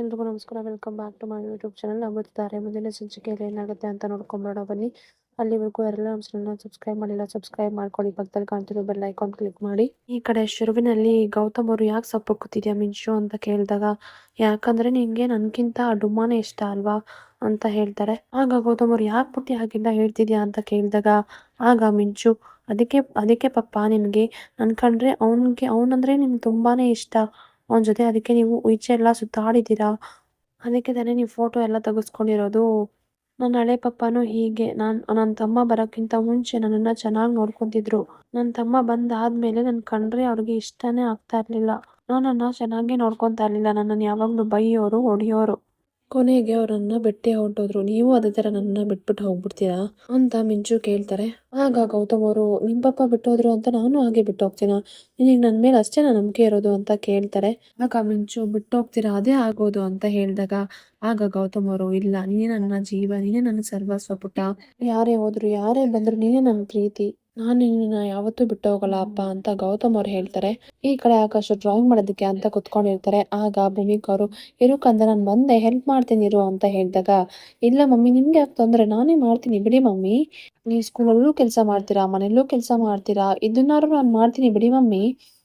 ಎಲ್ರಿಗೂ ನಮಸ್ಕಾರ. Welcome back to my YouTube channel ನಂಬುತ್ತಿದ್ದಾರೆ. ಮುಂದಿನ ಸಂಚಿಕೆಯಲ್ಲಿ ಏನಾಗುತ್ತೆ ಅಂತ ನೋಡ್ಕೊಂಬರೋಣ. ಬನ್ನಿ. ಅಲ್ಲಿವರೆಗೂ ಎಲ್ಲ ನಮ್ಮ ಚಾನಲ್ನ ಸಬ್ಸ್ಕ್ರೈಬ್ ಮಾಡಿಲ್ಲ ಸಬ್ಸ್ಕ್ರೈಬ್ ಮಾಡ್ಕೊಳ್ಳಿ. ಪಕ್ಕದಲ್ಲಿ ಕಾಣ್ತಿರೋ ಬೆಲ್ ಐಕಾನ್ ಕ್ಲಿಕ್ ಮಾಡಿ. ಈ ಕಡೆ ಶುರುವಿನಲ್ಲಿ ಗೌತಮ್ ಅವರು ಯಾಕೆ ಸಪ್ಪು ಕೂತಿದ್ಯಾ ಮಿಂಚು ಅಂತ ಕೇಳಿದಾಗ, ಯಾಕಂದ್ರೆ ನಿಂಗೆ ನನ್ಗಿಂತ ಆ ಇಷ್ಟ ಅಲ್ವಾ ಅಂತ ಹೇಳ್ತಾರೆ. ಆಗ ಗೌತಮ್ ಅವ್ರು ಯಾಕೆ ಪುಟ್ಟಿ ಹಾಗೆಲ್ಲ ಹೇಳ್ತಿದ್ಯಾ ಅಂತ ಕೇಳಿದಾಗ, ಆಗ ಮಿಂಚು, ಅದಕ್ಕೆ ಅದಕ್ಕೆ ಪಪ್ಪ ನಿನಗೆ ನನ್ ಕಂಡ್ರೆ ಅವನಿಗೆ, ಅವನಂದ್ರೆ ನಿಮ್ಗೆ ತುಂಬಾನೇ ಇಷ್ಟ. ಅವನ ಜೊತೆ ಅದಕ್ಕೆ ನೀವು ಈಚೆ ಎಲ್ಲ ಸುತ್ತಾಡಿದ್ದೀರಾ? ಅದಕ್ಕೆ ತಾನೇ ನೀವು ಫೋಟೋ ಎಲ್ಲ ತೆಗೆಸ್ಕೊಂಡಿರೋದು. ನನ್ನ ಹಳೆ ಪಪ್ಪನೂ ಹೀಗೆ. ನಾನು ನನ್ನ ತಮ್ಮ ಬರೋಕ್ಕಿಂತ ಮುಂಚೆ ನನ್ನನ್ನು ಚೆನ್ನಾಗಿ ನೋಡ್ಕೊತಿದ್ರು. ನನ್ನ ತಮ್ಮ ಬಂದಾದ್ಮೇಲೆ ನನ್ನ ಕಂಡ್ರೆ ಅವ್ರಿಗೆ ಇಷ್ಟನೇ ಆಗ್ತಾ ಇರ್ಲಿಲ್ಲ. ನನ್ನನ್ನು ಚೆನ್ನಾಗಿ ನೋಡ್ಕೊತಾ ಇರಲಿಲ್ಲ. ನನ್ನನ್ನು ಯಾವಾಗಲೂ ಬೈಯೋರು, ಹೊಡಿಯೋರು. ಕೊನೆಗೆ ಅವರನ್ನ ಬಿಟ್ಟೆ ಹೊಂಟೋದ್ರು. ನೀವು ಅದೇ ತರ ನನ್ನ ಬಿಟ್ಬಿಟ್ಟು ಹೋಗ್ಬಿಡ್ತೀರಾ? ಅಂತ ಮಿಂಚು ಕೇಳ್ತಾರೆ. ಆಗ ಗೌತಮ್ ಅವರು, ನಿಮ್ ಪಪ್ಪ ಬಿಟ್ಟೋದ್ರು ಅಂತ ನಾನು ಹಾಗೆ ಬಿಟ್ಟು ಹೋಗ್ತೀನ ನಿನಗೆ ನನ್ನ ಮೇಲೆ ಅಷ್ಟೇ ನಂಬಿಕೆ ಇರೋದು? ಅಂತ ಕೇಳ್ತಾರೆ. ಆಗ ಮಿಂಚು ಬಿಟ್ಟು ಹೋಗ್ತೀರಾ ಅದೇ ಆಗೋದು, ಅಂತ ಹೇಳಿದಾಗ, ಆಗ ಗೌತಮ್ ಅವರು, ಇಲ್ಲ, ನೀನೇ ನನ್ನ ಜೀವ, ನೀನೇ ನನ್ನ ಸರ್ವಸ್ವ ಪುಟ್ಟ. ಯಾರೇ ಹೋದ್ರು, ಯಾರೇ ಬಂದ್ರು, ನೀನೇ ನನ್ನ ಪ್ರೀತಿ. ನಾನು ನಿನ್ನ ಯಾವತ್ತೂ ಬಿಟ್ಟು ಹೋಗಲ್ಲ ಅಪ್ಪ ಅಂತ ಗೌತಮ್ ಅವ್ರು ಹೇಳ್ತಾರೆ. ಈ ಕಡೆ ಆಕಾಶ ಡ್ರಾಯಿಂಗ್ ಮಾಡೋದಕ್ಕೆ ಅಂತ ಕುತ್ಕೊಂಡಿರ್ತಾರೆ. ಆಗ ಭೂಮಿಕ ಅವರು ಇರು ಕಂದ, ನಾನು ಬಂದೆ ಹೆಲ್ಪ್ ಮಾಡ್ತೀನಿ, ಇರು ಅಂತ ಹೇಳಿದಾಗ, ಇಲ್ಲ ಮಮ್ಮಿ, ನಿಮ್ಗೆ ಯಾಕೆ ತೊಂದರೆ? ನಾನೇ ಮಾಡ್ತೀನಿ, ಬಿಡಿ ಮಮ್ಮಿ. ನೀವು ಸ್ಕೂಲಲ್ಲೂ ಕೆಲಸ ಮಾಡ್ತೀರಾ, ಮನೆಯಲ್ಲೂ ಕೆಲಸ ಮಾಡ್ತೀರಾ? ಇದನ್ನಾರು ನಾನು ಮಾಡ್ತೀನಿ, ಬಿಡಿ ಮಮ್ಮಿ.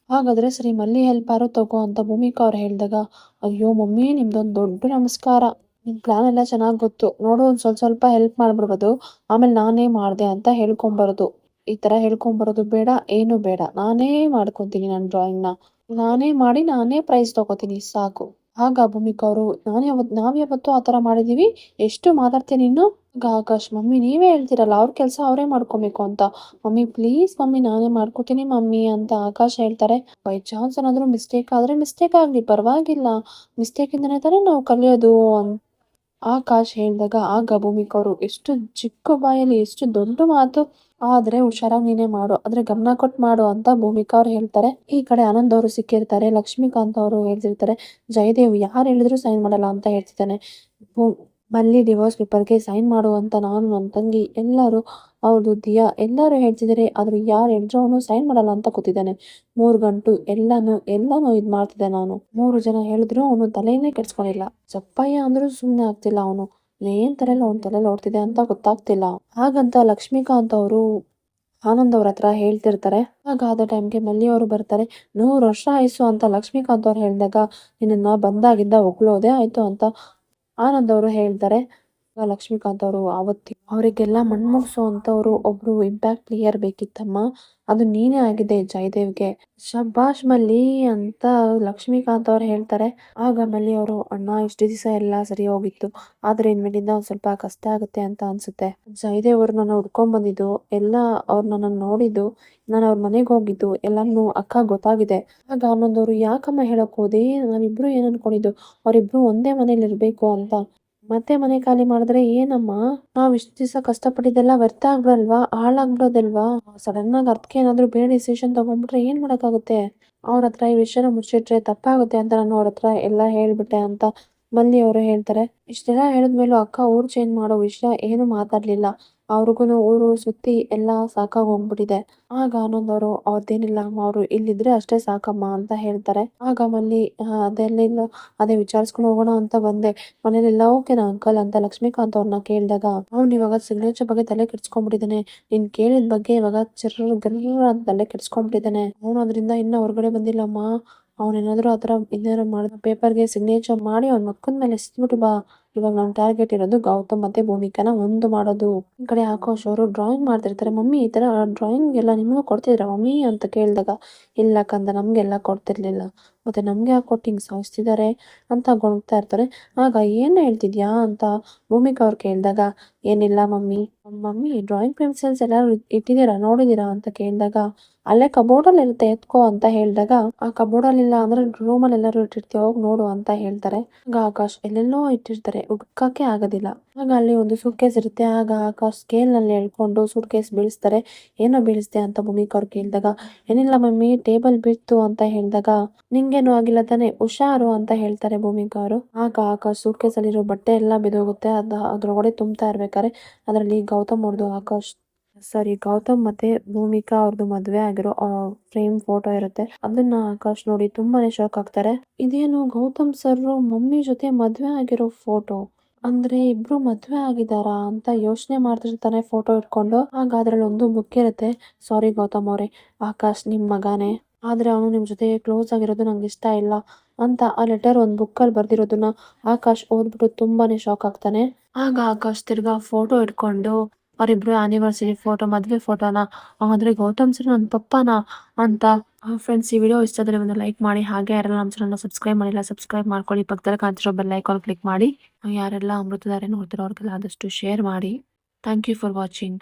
ಹಾಗಾದ್ರೆ ಸರಿ, ಮಲ್ಲಿ ಹೆಲ್ಪ್ ಆರು ತಗೋ ಅಂತ ಭೂಮಿಕಾ ಅವ್ರು ಹೇಳಿದಾಗ, ಅಯ್ಯೋ ಮಮ್ಮಿ, ನಿಮ್ದೊಂದು ದೊಡ್ಡ ನಮಸ್ಕಾರ. ನಿಮ್ ಪ್ಲಾನ್ ಎಲ್ಲ ಚೆನ್ನಾಗಿ ಗೊತ್ತು. ನೋಡು, ಒಂದು ಸ್ವಲ್ಪ ಸ್ವಲ್ಪ ಹೆಲ್ಪ್ ಮಾಡ್ಬಿಡ್ಬೋದು. ಆಮೇಲೆ ನಾನೇ ಮಾಡ್ದೆ ಅಂತ ಹೇಳ್ಕೊಂಬರೋದು. ಈ ತರ ಹೇಳ್ಕೊಂಬರೋದು ಬೇಡ, ಏನು ಬೇಡ. ನಾನೇ ಮಾಡ್ಕೊಂತೀನಿ ನನ್ನ ಡ್ರಾಯಿಂಗ್ನ ನಾನೇ ಮಾಡಿ ನಾನೇ ಪ್ರೈಸ್ ತಗೋತೀನಿ, ಸಾಕು. ಆಗ ಭೂಮಿಕಾ ಅವರು, ನಾನು ಯಾವತ್, ನಾವ್ ಯಾವತ್ತೂ ಆ ತರ ಮಾಡಿದೀವಿ. ಎಷ್ಟು ಮಾತಾಡ್ತೀನಿ ಇನ್ನು ಈಗ ಆಕಾಶ್, ಮಮ್ಮಿ, ನೀವೇ ಹೇಳ್ತೀರಲ್ಲ, ಅವ್ರ ಕೆಲಸ ಅವರೇ ಮಾಡ್ಕೊಬೇಕು ಅಂತ. ಮಮ್ಮಿ ಪ್ಲೀಸ್ ಮಮ್ಮಿ, ನಾನೇ ಮಾಡ್ಕೊತೀನಿ ಮಮ್ಮಿ ಅಂತ ಆಕಾಶ್ ಹೇಳ್ತಾರೆ. ಬೈ ಚಾನ್ಸ್ ಏನಾದ್ರು ಮಿಸ್ಟೇಕ್ ಆದ್ರೆ ಮಿಸ್ಟೇಕ್ ಆಗ್ಲಿ, ಪರವಾಗಿಲ್ಲ. ಮಿಸ್ಟೇಕ್ ಇಂದನೇ ತಾನೇ ನಾವು ಕಲಿಯೋದು ಆಕಾಶ್ ಹೇಳಿದಾಗ, ಆಗ ಭೂಮಿಕಾ ಅವರು ಎಷ್ಟು ಚಿಕ್ಕ ಬಾಯಲ್ಲಿ ಎಷ್ಟು ದೊಡ್ಡ ಮಾತು. ಆದ್ರೆ ಹುಷಾರಾಗಿ ನೀನೇ ಮಾಡು, ಆದ್ರೆ ಗಮನ ಕೊಟ್ಟು ಮಾಡು ಅಂತ ಭೂಮಿಕಾ ಅವ್ರು ಹೇಳ್ತಾರೆ. ಈ ಕಡೆ ಆನಂದ್ ಅವರು ಸಿಕ್ಕಿರ್ತಾರೆ, ಲಕ್ಷ್ಮೀಕಾಂತ್ ಅವರು ಹೇಳ್ತಿರ್ತಾರೆ, ಜಯದೇವ್, ಯಾರು ಹೇಳಿದ್ರು ಸೈನ್ ಮಾಡಲ್ಲ ಅಂತ ಹೇಳ್ತಿದ್ದಾನೆ ಮಲ್ಲಿ ಡಿವೋರ್ಸ್ ಪೇಪರ್ಗೆ ಸೈನ್ ಮಾಡು ಅಂತ ನಾನು ನನ್ನ ತಂಗಿ. ಎಲ್ಲರೂ ಅವ್ರದ್ದು ದಿಯಾ, ಎಲ್ಲರೂ ಹೇಳ್ತಿದ್ದಾರೆ ಆದ್ರೆ ಯಾರು ಹೇಳಿದ್ರು ಅವನು ಸೈನ್ ಮಾಡಲ್ಲ ಅಂತ ಕೂತಿದ್ದಾನೆ. ಮೂರು ಗಂಟು ಎಲ್ಲಾನು ಎಲ್ಲಾನು ಇದ್ ಮಾಡ್ತಿದ್ದೆ ನಾನು. ಮೂರು ಜನ ಹೇಳಿದ್ರು, ಅವನು ತಲೆನೇ ಕೆಡ್ಸ್ಕೊಂಡಿಲ್ಲ. ಚಪ್ಪಯ್ಯ ಅಂದ್ರೂ ಸುಮ್ಮನೆ ಆಗ್ತಿಲ್ಲ ಅವನು. ಏನ್ ತರಲ್ಲ ಅವ್ನ ತಲೆಯಲ್ಲಿ ಓಡ್ತಿದೆ ಅಂತ ಗೊತ್ತಾಗ್ತಿಲ್ಲ. ಹಾಗಂತ ಲಕ್ಷ್ಮೀಕಾಂತ್ ಅವರು ಆನಂದ್ ಅವ್ರ ಹತ್ರ ಹೇಳ್ತಿರ್ತಾರೆ. ಹಾಗಾದ ಟೈಮ್ಗೆ ಮಲ್ಲಿ ಅವರು ಬರ್ತಾರೆ. ನೂರು ವರ್ಷ ಆಯ್ಸು ಅಂತ ಲಕ್ಷ್ಮೀಕಾಂತ್ ಅವ್ರು ಹೇಳಿದಾಗ, ನಿನ್ನ ಬಂದಾಗಿದ್ದ ಹೊಗಳೋದೇ ಆಯ್ತು ಅಂತ ಆನಂದ್ ಅವರು ಹೇಳ್ತಾರೆ ಲಕ್ಷ್ಮೀಕಾಂತ್ ಅವರು ಅವತ್ತಿ ಅವರಿಗೆಲ್ಲ ಮಣ್ಣು ಒಬ್ರು ಇಂಪ್ಯಾಕ್ಟ್ ಪ್ಲೇಯರ್ ಬೇಕಿತ್ತಮ್ಮ? ಅದು ನೀನೇ ಆಗಿದೆ ಜಯದೇವ್ಗೆ. ಶಬಾಷ್ ಮಲ್ಲಿ ಅಂತ ಲಕ್ಷ್ಮೀಕಾಂತ್ ಅವ್ರು ಹೇಳ್ತಾರೆ, ಆಗ ಮಲ್ಲಿ ಅವರು, ಅಣ್ಣ, ಇಷ್ಟು ದಿವಸ ಎಲ್ಲ ಸರಿ ಹೋಗಿತ್ತು. ಆದ್ರೆ ಇನ್ಮೇಲಿಂದ ಒಂದು ಸ್ವಲ್ಪ ಕಷ್ಟ ಆಗುತ್ತೆ ಅಂತ ಅನ್ಸುತ್ತೆ. ಜಯದೇವ್ ಅವ್ರು ನನ್ನ ಹುಡ್ಕೊಂಡ್ ಬಂದಿದ್ದು, ಎಲ್ಲ ಅವ್ರು ನನ್ನ ನೋಡಿದ್ದು, ನಾನು ಅವ್ರ ಮನೆಗೆ ಹೋಗಿದ್ದು, ಎಲ್ಲಾನು ಅಕ್ಕ ಗೊತ್ತಾಗಿದೆ. ಆಗ ಆನಂದವ್ರು ಯಾಕಮ್ಮ ಹೇಳಕ್ ಹೋದೆ? ನಾವಿಬ್ರು ಏನ್ ಅನ್ಕೊಂಡಿದ್ದು? ಅವ್ರಿಬ್ರು ಒಂದೇ ಮನೇಲಿ ಇರ್ಬೇಕು ಅಂತ. ಮತ್ತೆ ಮನೆ ಖಾಲಿ ಮಾಡಿದ್ರೆ ಏನಮ್ಮ? ನಾವ್ ಇಷ್ಟು ದಿವಸ ಕಷ್ಟಪಟ್ಟಿದ್ದೆಲ್ಲ ವ್ಯರ್ಥ ಆಗ್ಬಿಡಲ್ವಾ? ಹಾಳಾಗ್ಬಿಡೋದಲ್ವಾ? ಸಡನ್ ಆಗಿ ಅರ್ಧಕ್ಕೆ ಏನಾದ್ರು ಬೇರೆ ಡಿಸಿಷನ್ ತಗೊಂಡ್ಬಿಟ್ರೆ ಏನ್ ಮಾಡಕ್ಕಾಗುತ್ತೆ? ಅವ್ರ ಹತ್ರ ಈ ವಿಷಯನ ಮುಚ್ಚಿಟ್ರೆ ತಪ್ಪಾಗುತ್ತೆ ಅಂತ ನಾನು ಅವ್ರ ಹತ್ರ ಎಲ್ಲ ಹೇಳ್ಬಿಟ್ಟೆ ಅಂತ ಮಲ್ಲಿ ಅವರು ಹೇಳ್ತಾರೆ ಇಷ್ಟೆಲ್ಲ ಹೇಳಿದ್ಮೇಲೂ ಅಕ್ಕ ಊರು ಚೇಂಜ್ ಮಾಡೋ ವಿಷಯ ಏನು ಮಾತಾಡ್ಲಿಲ್ಲ. ಅವ್ರಿಗೂ ಊರು ಸುತ್ತಿ ಎಲ್ಲ ಸಾಕಾಗಿ ಹೋಗ್ಬಿಟ್ಟಿದೆ. ಆಗ ಆನಂದ್ ಅವರು ಅವ್ರದ್ದೇನಿಲ್ಲ ಅಮ್ಮ, ಅವರು ಇಲ್ಲಿದ್ರೆ ಅಷ್ಟೇ ಸಾಕಮ್ಮ ಅಂತ ಹೇಳ್ತಾರೆ. ಆಗ ಮಲ್ಲಿ ಅದೆಲ್ಲ ಅದೇ ವಿಚಾರಿಸ್ಕೊಂಡು ಹೋಗೋಣ ಅಂತ ಬಂದೆ. ಮನೇಲೆಲ್ಲ ಓಕೆನಾ ಅಂಕಲ್ ಅಂತ ಲಕ್ಷ್ಮೀಕಾಂತ್ ಅವ್ರನ್ನ ಕೇಳಿದಾಗ, ಅವ್ನು ಇವಾಗ ಸಿಗ್ನೇಚರ್ ಬಗ್ಗೆ ತಲೆ ಕೆಡ್ಸ್ಕೊಂಡ್ಬಿಟ್ಟಿದ್ದಾನೆ. ನೀನ್ ಕೇಳಿದ ಬಗ್ಗೆ ಇವಾಗ ಚಿರ್ರ ಗರ್ರ ಅಂತ ತಲೆ ಕೆಡ್ಸ್ಕೊಂಡ್ಬಿಟ್ಟಿದ್ದಾನೆ. ಅವನು ಅದರಿಂದ ಇನ್ನೂ ಹೊರಗಡೆ ಬಂದಿಲ್ಲಮ್ಮ. ಅವನೇನಾದ್ರೂ ಥರ ಇನ್ನೇನಾದ್ರು ಮಾಡಿದ ಪೇಪರ್ಗೆ ಸಿಗ್ನೇಚರ್ ಮಾಡಿ ಅವ್ನ ಮಕ್ಕನ ಮೇಲೆ ಎಸ್ಬಿಟ್ಟು ಬಾ. ಇವಾಗ ನನ್ನ ಟಾರ್ಗೆಟ್ ಇರೋದು ಗೌತಮ್ ಮತ್ತೆ ಭೂಮಿಕನ ಒಂದು ಮಾಡೋದು. ಈ ಕಡೆ ಆಕಾಶ್ ಅವರು ಡ್ರಾಯಿಂಗ್ ಮಾಡ್ತಿರ್ತಾರೆ. ಮಮ್ಮಿ, ಈ ತರ ಡ್ರಾಯಿಂಗ್ ಎಲ್ಲ ನಿಮಗೂ ಕೊಡ್ತಿದ್ರ ಮಮ್ಮಿ ಅಂತ ಕೇಳಿದಾಗ, ಇಲ್ಲ ಕಂದ, ನಮ್ಗೆಲ್ಲ ಕೊಡ್ತಿರ್ಲಿಲ್ಲ. ಮತ್ತೆ ನಮ್ಗೆ ಯಾಕೆ ಕೊಟ್ಟು ಹಿಂಗ್ ಸಾಯಿಸ್ತಿದ್ದಾರೆ ಅಂತ ಗೊಣ್ತಾ ಇರ್ತಾರೆ. ಆಗ ಏನ್ ಹೇಳ್ತಿದ್ಯಾ ಅಂತ ಭೂಮಿಕಾ ಅವ್ರು ಕೇಳಿದಾಗ, ಏನಿಲ್ಲ ಮಮ್ಮಿ. ಮಮ್ಮಿ ಡ್ರಾಯಿಂಗ್ ಪೆನ್ಸಿಲ್ಸ್ ಎಲ್ಲ ಇಟ್ಟಿದ್ದೀರಾ ನೋಡಿದೀರಾ ಅಂತ ಕೇಳಿದಾಗ, ಅಲ್ಲೇ ಕಬೋರ್ಡ್ ಅಲ್ಲಿ ಇರುತ್ತೆ ಎತ್ಕೋ ಅಂತ ಹೇಳಿದಾಗ, ಆ ಕಬೋರ್ಡ್ ಅಲ್ಲಿ ಇಲ್ಲ ಅಂದ್ರೆ ರೂಮಲ್ಲಿ ಎಲ್ಲರೂ ಇಟ್ಟಿರ್ತೀವಿ ಹೋಗ್ ನೋಡು ಅಂತ ಹೇಳ್ತಾರೆ. ಆಗ ಆಕಾಶ್, ಎಲ್ಲೆಲ್ಲೋ ಇಟ್ಟಿರ್ತಾರೆ. ಹುಡ್ಕಕ್ಕೆ ಆಗೋದಿಲ್ಲ. ಆಗ ಅಲ್ಲಿ ಒಂದು ಸೂಟ್ ಕೇಸ್ ಇರುತ್ತೆ. ಆಗ ಆಕ ಸ್ಕೇಲ್ನಲ್ಲಿ ಎಳ್ಕೊಂಡು ಸೂಟ್ ಕೇಸ್ ಬೀಳಿಸ್ತಾರೆ. ಏನೋ ಬೀಳಿಸ್ದೆ ಅಂತ ಭೂಮಿಕಾ ಅವ್ರು ಕೇಳಿದಾಗ, ಏನಿಲ್ಲ ಮಮ್ಮಿ, ಟೇಬಲ್ ಬಿತ್ತು ಅಂತ ಹೇಳಿದಾಗ, ನಿಂಗೇನು ಆಗಿಲ್ಲ ತಾನೆ, ಹುಷಾರು ಅಂತ ಹೇಳ್ತಾರೆ ಭೂಮಿಕ ಅವರು ಆಗ ಆಕ ಸೂಟ್ ಕೇಸ್ ಅಲ್ಲಿರೋ ಬಟ್ಟೆ ಎಲ್ಲ ಬಿದೋಗುತ್ತೆ. ಅದ, ಅದ್ರೊಳಗಡೆ ತುಂಬ್ತಾ ಇರ್ಬೇಕಾದ್ರೆ, ಅದರಲ್ಲಿ ಗೌತಮ್ ಅವ್ರದ್ದು ಆಕಾಶ್ ಸಾರಿ, ಗೌತಮ್ ಮತ್ತೆ ಭೂಮಿಕಾ ಅವ್ರದ್ದು ಮದ್ವೆ ಆಗಿರೋ ಫ್ರೇಮ್ ಫೋಟೋ ಇರುತ್ತೆ. ಅದನ್ನ ಆಕಾಶ್ ನೋಡಿ ತುಂಬಾನೇ ಶಾಕ್ ಆಗ್ತಾರೆ. ಇದೇನು ಗೌತಮ್ ಸರ್ ಮಮ್ಮಿ ಜೊತೆ ಮದ್ವೆ ಆಗಿರೋ ಫೋಟೋ? ಅಂದ್ರೆ ಇಬ್ರು ಮದ್ವೆ ಆಗಿದಾರಾ ಅಂತ ಯೋಚನೆ ಮಾಡ್ತಿರ್ತಾನೆ ಫೋಟೋ ಇಟ್ಕೊಂಡು, ಆಗ ಅದ್ರಲ್ಲಿ ಒಂದು ಬುಕ್ ಇರುತ್ತೆ. ಸಾರಿ ಗೌತಮ್ ಅವ್ರೆ, ಆಕಾಶ್ ನಿಮ್ ಮಗಾನೇ. ಆದ್ರೆ ಅವನು ನಿಮ್ ಜೊತೆ ಕ್ಲೋಸ್ ಆಗಿರೋದು ನಂಗೆ ಇಷ್ಟ ಇಲ್ಲ ಅಂತ ಆ ಲೆಟರ್ ಒಂದ್ ಬುಕ್ ಅಲ್ಲಿ ಬರ್ದಿರೋದನ್ನ ಆಕಾಶ್ ಓದ್ಬಿಟ್ಟು ತುಂಬಾನೇ ಶಾಕ್ ಆಗ್ತಾನೆ. ಆಗ ಆಕಾಶ್ ತಿರ್ಗಾ ಫೋಟೋ ಇಟ್ಕೊಂಡು ಅವರಿಬ್ರು ಆನಿವರ್ಸರಿ ಫೋಟೋ ಮದ್ವೆ ಫೋಟೋನ ಹಾಗಾದ್ರೆ ಗೌತಮ್ ಸರ್ ನನ್ನ ಪಪ್ಪನ ಅಂತ ಫ್ರೆಂಡ್ಸ್ ಈ ವಿಡಿಯೋ ಇಷ್ಟ ಆದರೆ ಒಂದು ಲೈಕ್ ಮಾಡಿ. ಹಾಗೆ ಯಾರೆಲ್ಲ ನಮ್ಮ ಚಾನಲ್ನ ಸಬ್ಸ್ಕ್ರೈಬ್ ಮಾಡಿಲ್ಲ ಸಬ್ಸ್ಕ್ರೈಬ್ ಮಾಡ್ಕೊಳ್ಳಿ. ಪಕ್ಕದಲ್ಲಿ ಕಾಣ್ತಿರೋ ಬೆಲ್ ಐಕಾನ್ ಕ್ಲಿಕ್ ಮಾಡಿ. ಯಾರೆಲ್ಲ ಅಮೃತದಾರೆ ನೋಡ್ತಿರೋ ಅವ್ರಿಗೆಲ್ಲ ಆದಷ್ಟು ಶೇರ್ ಮಾಡಿ. Thank you for watching